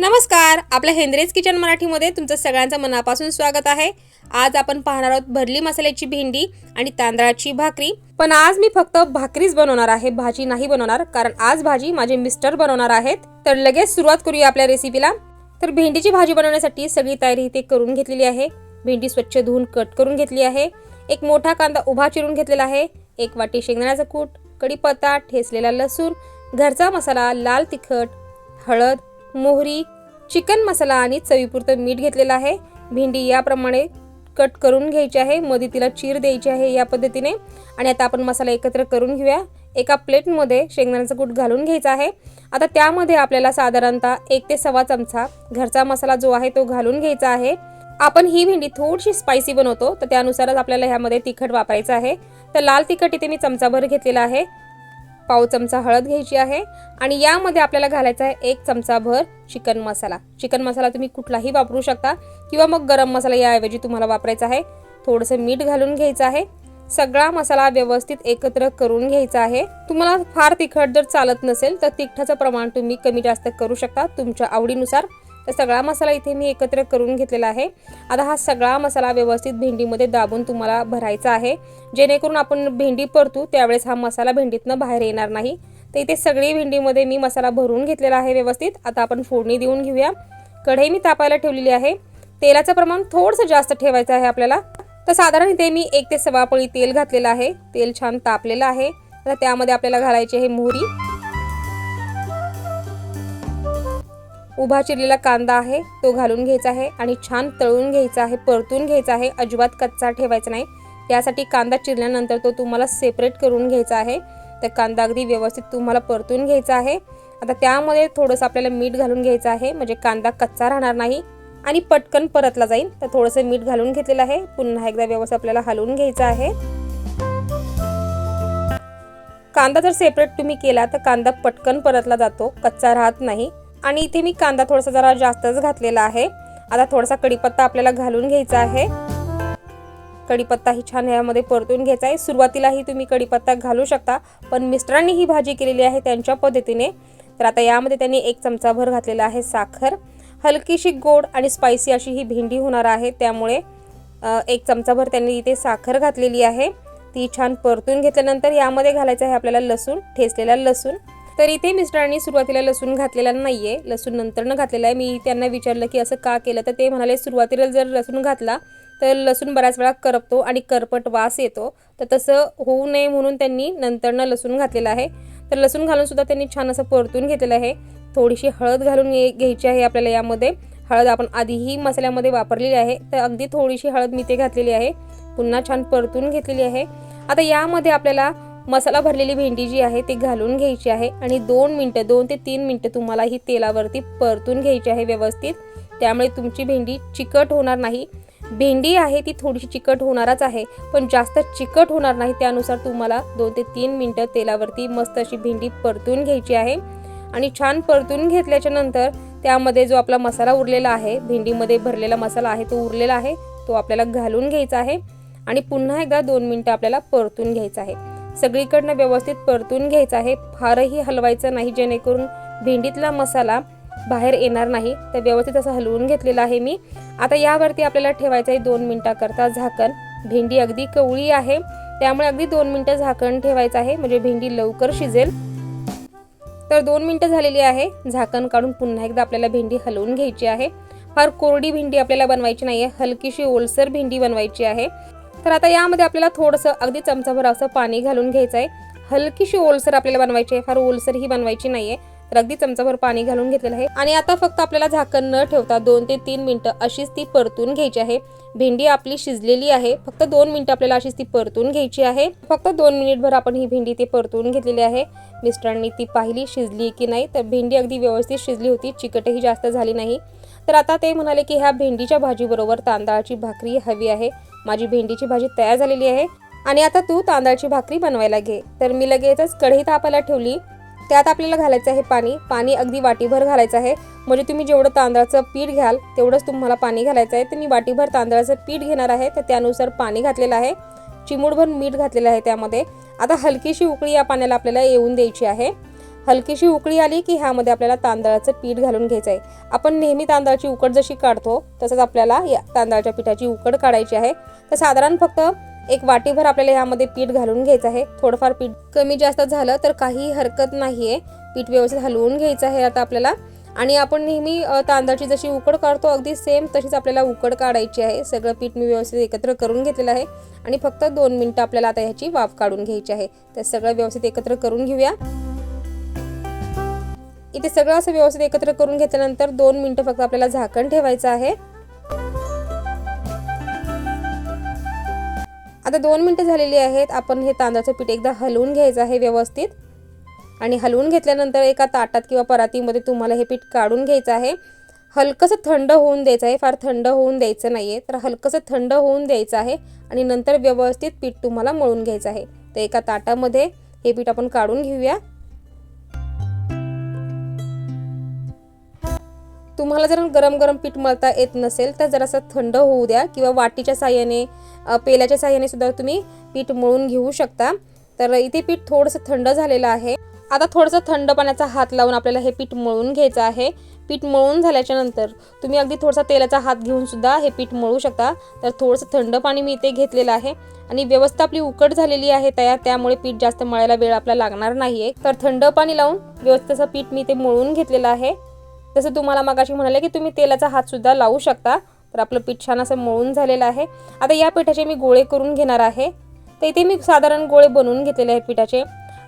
नमस्कार आपल्या हेंद्रेज किचन मराठीमध्ये तुमचं सगळ्यांचं मनापासून स्वागत आहे. आज आपण पाहणार आहोत भरली मसाल्याची भेंडी आणि तांदळाची भाकरी. पण आज मी फक्त भाकरीच बनवणार आहे भाजी नाही बनवणार कारण आज भाजी माझे मिस्टर बनवणार आहेत. तर लगेच सुरुवात करूया आपल्या रेसिपीला. तर भेंडीची भाजी बनवण्यासाठी सगळी तयारी इथे करून घेतलेली आहे. भेंडी स्वच्छ धुवून कट करून घेतली आहे. एक मोठा कांदा उभा चिरून घेतलेला आहे. एक वाटी शेंगदाण्याचा कूट कढीपत्ता ठेचलेला लसूण घरचा मसाला लाल तिखट हळद मोहरी चिकन मसाला आणि चवीपुरतं मीठ घेतलेलं आहे. भेंडी याप्रमाणे कट करून घ्यायची आहे. मध्ये तिला चीर द्यायची आहे या पद्धतीने. आणि आता आपण मसाला एकत्र करून घेऊया. एका प्लेटमध्ये शेंगदाण्याचं कूट घालून घ्यायचा आहे. आता त्यामध्ये आपल्याला साधारणतः एक ते सव्वा चमचा घरचा मसाला जो आहे तो घालून घ्यायचा आहे. आपण ही भेंडी थोडीशी स्पायसी बनवतो तर त्यानुसारच आपल्याला ह्यामध्ये तिखट वापरायचं आहे. तर लाल तिखट इथे मी चमचाभर घेतलेला आहे. पाव चमचा हळद घ्यायची आहे आणि यामध्ये आपल्याला घालायचा आहे एक चमचा भर चिकन मसाला. चिकन मसाला तुम्ही कुठलाही वापरू शकता किंवा मग गरम मसाला याऐवजी तुम्हाला वापरायचा आहे. थोडंसं मीठ घालून घ्यायचं आहे. सगळा मसाला व्यवस्थित एकत्र करून घ्यायचा आहे. तुम्हाला फार तिखट जर चालत नसेल तर तिखटाचं प्रमाण तुम्ही कमी जास्त करू शकता तुमच्या आवडीनुसार. तर सगळा मसाला इथे मी एकत्र करून घेतलेला आहे. आता हा सगळा मसाला व्यवस्थित भेंडीमध्ये दाबून तुम्हाला भरायचा आहे. जेणेकरून आपण भेंडी परतू त्यावेळेस हा मसाला भेंडीतनं बाहेर येणार नाही. तर इथे सगळी भेंडीमध्ये मी मसाला भरून घेतलेला आहे व्यवस्थित. आता आपण फोडणी देऊन घेऊया. कढई मी तापायला ठेवलेली आहे. तेलाचं प्रमाण थोडंसं जास्त ठेवायचं आहे आपल्याला. तर साधारण इथे मी एक ते सव्वा पळी तेल घातलेलं आहे. तेल छान तापलेलं आहे. आता त्यामध्ये आपल्याला घालायची आहे मोहरी. उभा चिरलेला कांदा आहे तो घालून घ्यायचा आहे आणि छान तळून घ्यायचा आहे परतून घ्यायचा आहे अजिबात कच्चा ठेवायचा नाही. यासाठी कांदा चिरल्यानंतर तो तुम्हाला सेपरेट करून घ्यायचा आहे. तर कांदा अगदी व्यवस्थित तुम्हाला परतून घ्यायचा आहे. आता त्यामध्ये थोडंसं आपल्याला मीठ घालून घ्यायचं आहे म्हणजे कांदा कच्चा राहणार नाही आणि पटकन परतला जाईल. तर थोडंसं मीठ घालून घेतलेलं आहे. पुन्हा एकदा व्यवस्थित आपल्याला हलवून घ्यायचं आहे. कांदा जर सेपरेट तुम्ही केला तर कांदा पटकन परतला जातो कच्चा राहत नाही. आणि इथे मी कांदा थोडासा जरा जास्तच घातलेला आहे. आता थोडासा कढीपत्ता आपल्याला घालून घ्यायचा आहे. कढीपत्ताही छान यामध्ये परतून घ्यायचा आहे. सुरुवातीलाही तुम्ही कढीपत्ता घालू शकता पण मिस्टरांनी ही भाजी केलेली आहे त्यांच्या पद्धतीने. तर आता यामध्ये त्यांनी एक चमचाभर घातलेला आहे साखर. हलकीशी गोड आणि स्पायसी अशी ही भेंडी होणार आहे. त्यामुळे एक चमचाभर त्यांनी इथे साखर घातलेली आहे. ती छान परतून घेतल्यानंतर यामध्ये घालायचं आहे आपल्याला लसूण ठेचलेला लसूण. तर इथे मिस्टरांनी सुरुवातीला लसूण घातलेला नाही आहे लसूण नंतरनं घातलेला आहे. मी त्यांना विचारलं की असं का केलं? तर ते म्हणाले सुरुवातीला जर लसूण घातला तर लसूण बऱ्याच वेळा करपतो आणि करपट वास येतो. तर तसं होऊ नये म्हणून त्यांनी नंतरनं लसूण घातलेलं आहे. तर लसूण घालूनसुद्धा त्यांनी छान असं परतून घेतलेलं आहे. थोडीशी हळद घालून घ्यायची आहे आपल्याला यामध्ये. हळद आपण आधीही मसाल्यामध्ये वापरलेली आहे. तर अगदी थोडीशी हळद मी ते घातलेली आहे. पुन्हा छान परतून घेतलेली आहे. आता यामध्ये आपल्याला मसाला भरलेली भेंडी जी आहे ती घालून घ्यायची आहे आणि दोन मिनटं दोन ते तीन मिनटं तुम्हाला ही तेलावरती परतून घ्यायची आहे व्यवस्थित. त्यामुळे तुमची भेंडी चिकट होणार नाही. भेंडी आहे ती थोडीशी चिकट होणारच आहे पण जास्त चिकट होणार नाही त्यानुसार तुम्हाला दोन ते तीन मिनटं तेलावरती मस्त अशी भेंडी परतून घ्यायची आहे. आणि छान परतून घेतल्याच्या नंतर त्यामध्ये जो आपला मसाला उरलेला आहे भेंडीमध्ये भरलेला मसाला आहे तो उरलेला आहे तो आपल्याला घालून घ्यायचा आहे. आणि पुन्हा एकदा दोन मिनटं आपल्याला परतून घ्यायचं आहे. सगळीकडनं व्यवस्थित परतून घ्यायचं आहे. फारही हलवायचं नाही जेणेकरून भेंडीतला मसाला बाहेर येणार नाही. तर व्यवस्थित असं हलवून घेतलेलं आहे मी. आता यावरती आपल्याला ठेवायचं आहे दोन मिनटाकरता झाकण. भेंडी अगदी कवळी आहे. त्यामुळे अगदी दोन मिनटं झाकण ठेवायचं आहे. म्हणजे भेंडी लवकर शिजेल. तर दोन मिनटं झालेली आहे. झाकण काढून पुन्हा एकदा आपल्याला भेंडी हलवून घ्यायची आहे. फार कोरडी भेंडी आपल्याला बनवायची नाही आहे हलकीशी ओलसर भेंडी बनवायची आहे. तर आता यामध्ये आपल्याला थोडंसं अगदी चमचाभर असं पाणी घालून घ्यायचं आहे हलकीशी ओलसर आपल्याला बनवायची आहे. फार ओलसर ही बनवायची नाहीये. तर अगदी चमचाभर पाणी घालून घेतलेलं आहे. आणि आता फक्त आपल्याला झाकण न ठेवता दोन ते तीन मिनटं अशीच ती परतून घ्यायची आहे. भेंडी आपली शिजलेली आहे. फक्त दोन मिनिटं आपल्याला अशीच ती परतून घ्यायची आहे. फक्त दोन मिनिटभर आपण ही भेंडी ते परतून घेतलेली आहे. मिस्टरांनी ती पाहिली शिजली की नाही तर भेंडी अगदी व्यवस्थित शिजली होती. चिकटही जास्त झाली नाही. तर आता ते म्हणाले की ह्या भेंडीच्या भाजीबरोबर तांदळाची भाकरी हवी आहे. माझी भेंडीची भाजी तयार झालेली आहे आणि आता तू तांदळाची भाकरी बनवायला घे. तर मी लगेचच कढई तापायला ठेवली. त्यात आपल्याला घालायचं आहे पाणी. पाणी अगदी वाटीभर घालायचं आहे. म्हणजे तुम्ही जेवढं तांदळाचं पीठ घ्याल तेवढंच तुम्हाला पाणी घालायचं आहे. तर मी वाटीभर तांदळाचं पीठ घेणार आहे. तर त्यानुसार पाणी घातलेलं आहे. चिमूटभर मीठ घातलेलं आहे त्यामध्ये. आता हलकीशी उकळी या पाण्याला आपल्याला येऊन द्यायची आहे. हलकीशी उकळी आली की ह्यामध्ये आपल्याला तांदळाचं पीठ घालून घ्यायचं आहे आपण नेहमी तांदळाची उकड जशी काढतो तसंच आपल्याला या तांदळाच्या पिठाची उकड काढायची आहे. तर साधारण फक्त एक वाटीभर आपल्याला ह्यामध्ये पीठ घालून घ्यायचं आहे. थोडंफार पीठ कमी जास्त झालं तर काही हरकत नाही आहे पीठ व्यवस्थित हलवून घ्यायचं आहे आता आपल्याला. आणि आपण नेहमी तांदळाची जशी उकड काढतो अगदी सेम तशीच आपल्याला उकड काढायची आहे. सगळं पीठ मी व्यवस्थित एकत्र करून घेतलेलं आहे. आणि फक्त दोन मिनटं आपल्याला आता ह्याची वाफ काढून घ्यायची आहे. तर सगळं व्यवस्थित एकत्र करून घेऊया. इथे सगळं असं व्यवस्थित एकत्र करून घेतल्यानंतर दोन मिनटं फक्त आपल्याला झाकण ठेवायचं आहे. आता दोन मिनटं झालेली आहेत. आपण हे तांदळाचं पीठ एकदा हलवून घ्यायचं आहे व्यवस्थित. आणि हलवून घेतल्यानंतर एका ताटात किंवा परातीमध्ये तुम्हाला हे पीठ काढून घ्यायचं आहे. हलकंसं थंड होऊन द्यायचं आहे. फार थंड होऊन द्यायचं नाही आहे तर हलकंसं थंड होऊन द्यायचं आहे आणि नंतर व्यवस्थित पीठ तुम्हाला मळून घ्यायचं आहे. तर एका ताटामध्ये हे पीठ आपण काढून घेऊया. तुम्हाला जर गरम गरम पीठ मळता येत नसेल तर जरासं थंड होऊ द्या किंवा वाटीच्या साह्याने पेल्याच्या साह्याने सुद्धा तुम्ही पीठ मळून घेऊ शकता. तर इथे पीठ थोडंसं थंड झालेलं आहे. आता थोडंसं थंड पाण्याचा हात लावून आपल्याला हे पीठ मळून घ्यायचं आहे. पीठ मळून झाल्याच्यानंतर तुम्ही अगदी थोडासा तेलाचा हात घेऊन सुद्धा हे पीठ मळू शकता. तर थोडंसं थंड पाणी मी इथे घेतलेलं आहे. आणि व्यवस्था आपली उकड झालेली आहे तयार त्यामुळे पीठ जास्त मळायला वेळ आपला लागणार नाही आहे तर थंड पाणी लावून व्यवस्थेचं पीठ मी इथे मळून घेतलेलं आहे. जसं तुम्हाला मागाशी म्हणाले की तुम्ही तेलाचा हातसुद्धा लावू शकता. तर आपलं पीठ छान असं मळून झालेलं आहे. आता या पिठाचे मी गोळे करून घेणार आहे. तर इथे मी साधारण गोळे बनवून घेतलेले आहेत पिठाचे.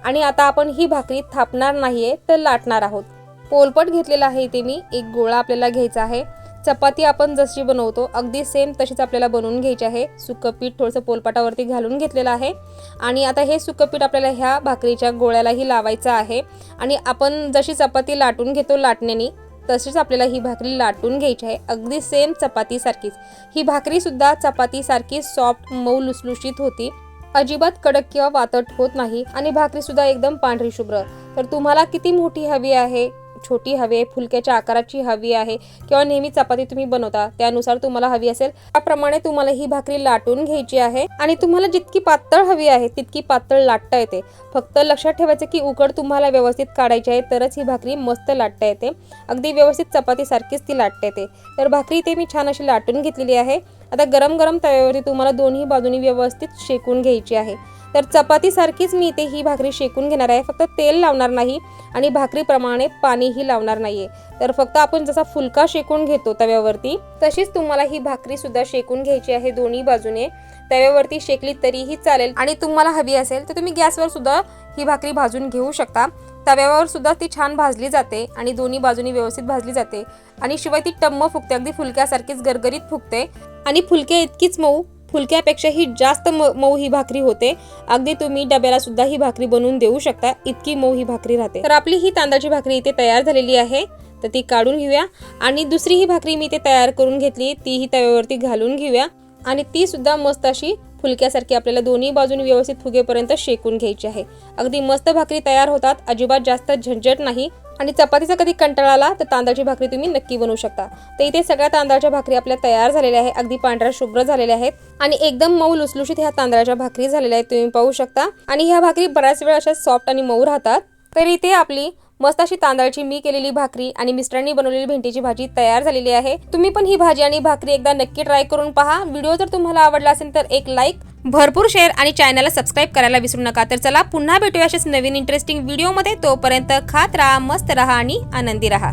आणि आता आपण ही भाकरी थापणार नाही आहे तर लाटणार आहोत. पोलपट घेतलेला आहे इथे मी. एक गोळा आपल्याला घ्यायचा आहे. चपाती आपण जशी बनवतो अगदी सेम तशीच आपल्याला बनवून घ्यायची आहे. सुकं पीठ थोडंसं पोलपाटावरती घालून घेतलेलं आहे. आणि आता हे सुकं पीठ आपल्याला ह्या भाकरीच्या गोळ्यालाही लावायचं आहे. आणि आपण जशी चपाती लाटून घेतो लाटण्याने तशीच आपल्याला ही भाकरी लाटून घ्यायची आहे. अगदी सेम चपातीसारखीच. ही भाकरीसुद्धा चपातीसारखी सॉफ्ट मऊ लुसलुशीत होती. अजिबात कडक किंवा वातट होत नाही आणि भाकरीसुद्धा एकदम पांढरी शुभ्र. तर तुम्हाला किती मोठी हवी आहे? छोटी हवी आहे फुलक्याच्या आकाराची हवी आहे किंवा नेहमी चपाती तुम्ही बनवता त्यानुसार तुम्हाला हवी असेल. त्याप्रमाणे तुम्हाला ही भाकरी लाटून घ्यायची आहे आणि तुम्हाला जितकी पातळ हवी आहे तितकी पातळ लाटता येते. फक्त लक्षात ठेवायचं की उकड तुम्हाला व्यवस्थित काढायची आहे तरच ही भाकरी मस्त लाटता येते. अगदी व्यवस्थित चपातीसारखीच ती लाटता येते. तर भाकरी ते मी छान अशी लाटून घेतलेली आहे. आता गरम गरम तव्यावरती तुम्हाला दोन्ही बाजूनी व्यवस्थित शेकून घ्यायची आहे. तर चपातीसारखीच मी इथे ही भाकरी शेकून घेणार आहे. फक्त तेल लावणार नाही आणि भाकरीप्रमाणे पाणीही लावणार नाही तर फक्त आपण जसा फुलका शेकून घेतो तव्यावरती तशीच तुम्हाला ही भाकरी सुद्धा शेकून घ्यायची आहे दोन्ही बाजूने. तव्यावरती शेकली तरीही चालेल. आणि तुम्हाला हवी असेल तर तुम्ही गॅसवर सुद्धा ही भाकरी भाजून घेऊ शकता. तव्यावर सुद्धा ती छान भाजली जाते आणि दोन्ही बाजूनी व्यवस्थित भाजली जाते. आणि शिवाय ती टम्म फुगते. अगदी फुलक्यासारखीच गरगरीत फुगते. आणि फुलके इतकीच मऊ फुलक्यापेक्षाही जास्त म- मऊ ही भाकरी होते. अगदी तुम्ही डब्याला सुद्धा ही भाकरी बनवून देऊ शकता इतकी मऊ ही भाकरी राहते. तर आपली ही तांदळाची भाकरी इथे तयार झालेली आहे. तर ती काढून घेऊया. आणि दुसरी ही भाकरी मी इथे तयार करून घेतली तीही तव्यावरती घालून घेऊया. आणि ती सुद्धा मस्त अशी फुलक्यासारखी आपल्याला दोन्ही बाजूनी व्यवस्थित फुगेपर्यंत शेकून घ्यायची आहे. अगदी मस्त भाकरी तयार होतात. अजिबात जास्त झंझट नाही. आणि चपातीचा कधी कंटाळा आला तर तांदळाची भाकरी तुम्ही नक्की बनवू शकता. तर इथे सगळ्या तांदळाच्या भाकरी आपल्या तयार झालेल्या आहे अगदी पांढऱ्या शुभ्र झालेल्या आहेत. आणि एकदम मऊ लुसलुशीत ह्या तांदळाच्या भाकरी झालेल्या आहेत. तुम्ही पाहू शकता. आणि ह्या भाकरी बऱ्याच वेळ अशा सॉफ्ट आणि मऊ राहतात. तर इथे आपली मस्त अशी तांदळाची मी केलेली भाकरी आणि मिस्टरांनी बनवलेली भेंडीची भाजी तयार झालेली आहे. तुम्ही पण ही भाजी आणि भाकरी एकदा नक्की ट्राय करून पहा. व्हिडिओ जर तुम्हाला आवडला असेल तर एक लाईक भरपूर शेअर आणि चॅनलला सबस्क्राईब करायला विसरू नका. तर चला पुन्हा भेटूया अशाच नवीन इंटरेस्टिंग व्हिडिओमध्ये तोपर्यंत खात राहा मस्त राहा आणि आनंदी राहा.